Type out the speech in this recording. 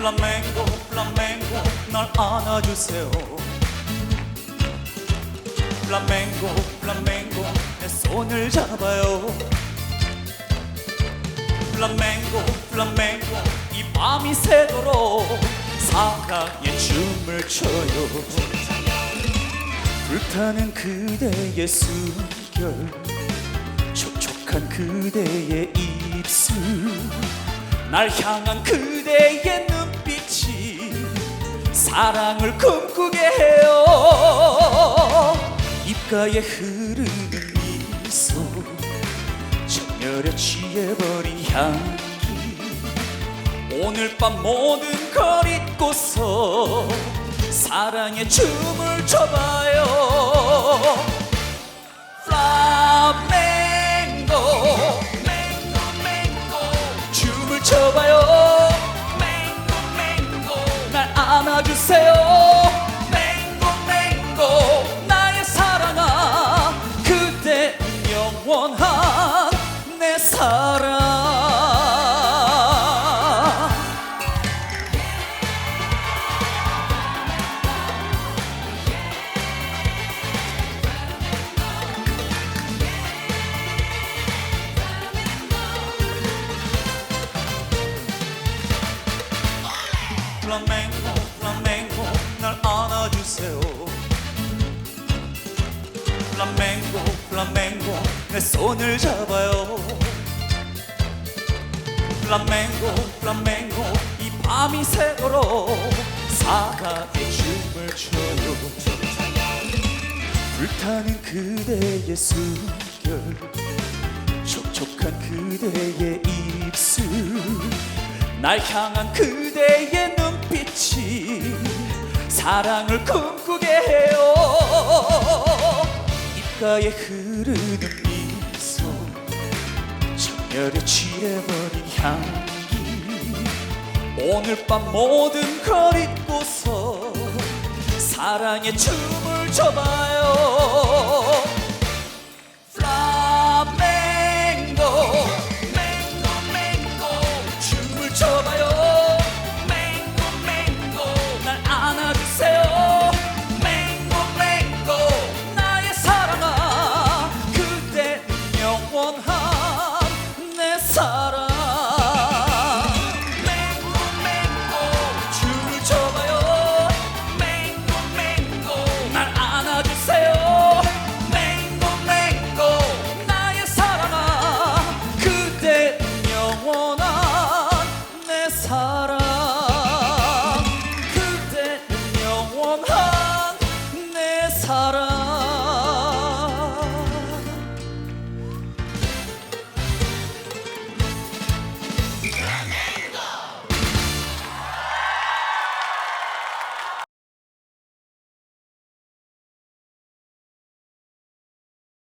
플라멩고 플라멩고 날 안아주세요. 플라멩고 플라멩고 내 손을 잡아요. 플라멩고 플라멩고 이 밤이 새도록 사랑의 춤을 춰요. 불타는 그대의 숨결 촉촉한 그대의 입술 날 향한 그대의 눈빛이 사랑을 꿈꾸게 해요. 입가에 흐르는 미소 정열에 취해버린 향기. 오늘 밤 모든 걸 잊고서 사랑의 춤을 춰봐요. 플라멩고 춤을 춰봐요 내 사랑. 플라멩고 플라멩고 날 안아주세요. 플라멩고 플라멩고 내 손을 잡아요 플라멩고 플라멩고 이 밤이 새도록 사랑의 춤을 춰요. 불타는 그대의 숨결 촉촉한 그대의 입술 날 향한 그대의 눈빛이 사랑을 꿈꾸게 해요. 입가에 흐르는 정열에 취해버린 향기. 오늘 밤 모든 걸 잊고서 사랑의 춤을 춰봐요 วงเธอ